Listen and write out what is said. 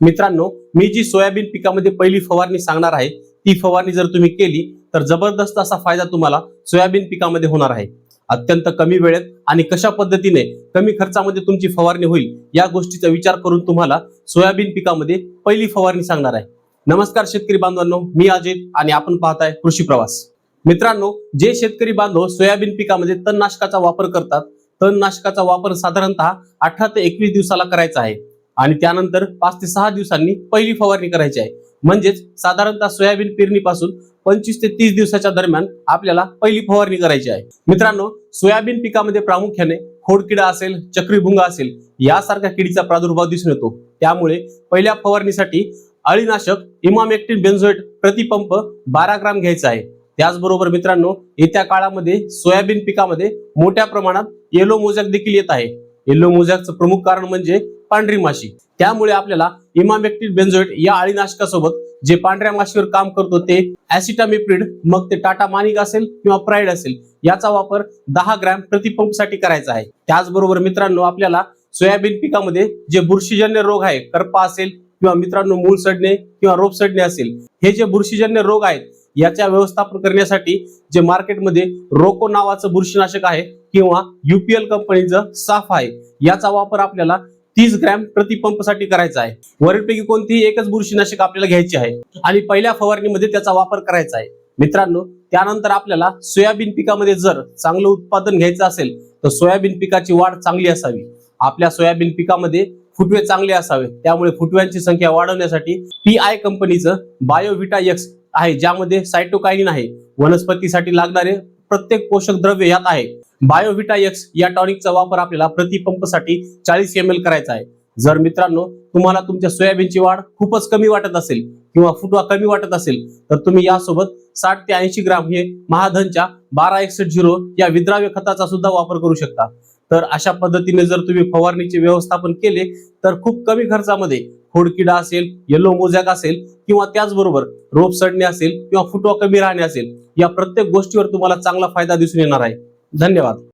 मित्रांनो मी जी सोयाबीन पिकामध्ये पहिली फवारणी सांगणार आहे ती फवारणी जर तुम्ही केली तर जबरदस्त असा फायदा तुम्हाला सोयाबीन पिकामध्ये होणार आहे. अत्यंत कमी वेळेत आणि कशा पद्धतीने कमी खर्चामध्ये तुमची फवारणी होईल या गोष्टीचा विचार करून तुम्हाला सोयाबीन पिकामध्ये पहिली फवारणी सांगणार आहे. नमस्कार शेतकरी बांधवांनो मी अजित आणि आपण पाहताय कृषी प्रवास. मित्रांनो जे शेतकरी बांधव सोयाबीन पिकामध्ये तणनाशकाचा वापर करतात तणनाशकाचा वापर साधारणतः अठरा ते एकवीस दिवसाला करायचा आहे. आणि त्यानंतर पाच ते सहा दिवसांनी पहिली फवारणी करायची आहे. म्हणजेच साधारणतः सोयाबीन पेरणीपासून पंचवीस ते तीस दिवसाच्या दरम्यान आपल्याला पहिली फवारणी करायची आहे. मित्रांनो सोयाबीन पिकामध्ये प्रामुख्याने खोडकिडा असेल चक्रीभुंगा असेल यासारख्या किडीचा प्रादुर्भाव दिसून येतो. त्यामुळे पहिल्या फवारणीसाठी अळीनाशक इमामेक्टिन बेन्झोएट प्रतिपंप बारा ग्राम घ्यायचा आहे. त्याचबरोबर मित्रांनो येत्या काळामध्ये सोयाबीन पिकामध्ये मोठ्या प्रमाणात येलो मोजॅक देखील येत आहे. येलो मोजॅकचं प्रमुख कारण म्हणजे पांढरी माशी. त्यामुळे आपल्याला इमामेक्टिन बेन्झोएट या अळीनाशकासोबत जे पांढऱ्या माशीवर काम करतो ते ऍसिटामिप्रिड मग ते टाटा मानिक असेल किंवा प्राईड असेल याचा वापर दहा ग्रॅम प्रतिपंपसाठी करायचा आहे. त्याचबरोबर मित्रांनो आपल्याला सोयाबीन पिकामध्ये जे बुरशीजन्य रोग आहे करपा असेल किंवा मित्रांनो मूळ सडणे किंवा रोप सडणे असेल हे जे बुरशीजन्य रोग आहेत याच्या व्यवस्थापन करण्यासाठी जे मार्केटमध्ये रोको नावाचं बुरशीनाशक आहे किंवा युपीएल कंपनीचं साफ आहे याचा वापर आपल्याला तीस ग्रॅम प्रतिपंपसाठी करायचा आहे. वरीलपैकी कोणतीही एकच बुरशीनाशक आपल्याला घ्यायची आहे. आणि पहिल्या फवारणीमध्ये त्याचा वापर करायचा आहे. मित्रांनो त्यानंतर आपल्याला सोयाबीन पिकामध्ये जर चांगलं उत्पादन घ्यायचं असेल तर सोयाबीन पिकाची वाढ चांगली असावी. आपल्या सोयाबीन पिकामध्ये फुटवे चांगले असावे. त्यामुळे फुटव्यांची संख्या वाढवण्यासाठी पी आय कंपनीचं बायोविटा एक्स आहे ज्यामध्ये सायटोकायनिन आहे. वनस्पतीसाठी लागणारे प्रत्येक पोषक द्रव्य यात आहे. बायोव्हिटा एक्स या टॉनिकचा वापर आपल्याला प्रतिपंपसाठी चाळीस एम एल करायचा आहे. जर मित्रांनो तुम्हाला तुमच्या सोयाबीनची वाढ खूपच कमी वाटत असेल किंवा फुटवा कमी वाटत असेल तर तुम्ही यासोबत साठ ते ऐंशी ग्राम हे महाधनच्या बारा एकसष्ट झिरो या विद्राव्य खताचा सुद्धा वापर करू शकता. तर अशा पद्धतीने जर तुम्ही फवारणीचे व्यवस्थापन केले तर खूप कमी खर्चामध्ये खोडकिडा असेल येलो मोजॅक असेल किंवा त्याचबरोबर रोप सडणे असेल किंवा फुटवा कमी राहणे असेल या प्रत्येक गोष्टीवर तुम्हाला चांगला फायदा दिसून येणार आहे. धन्यवाद.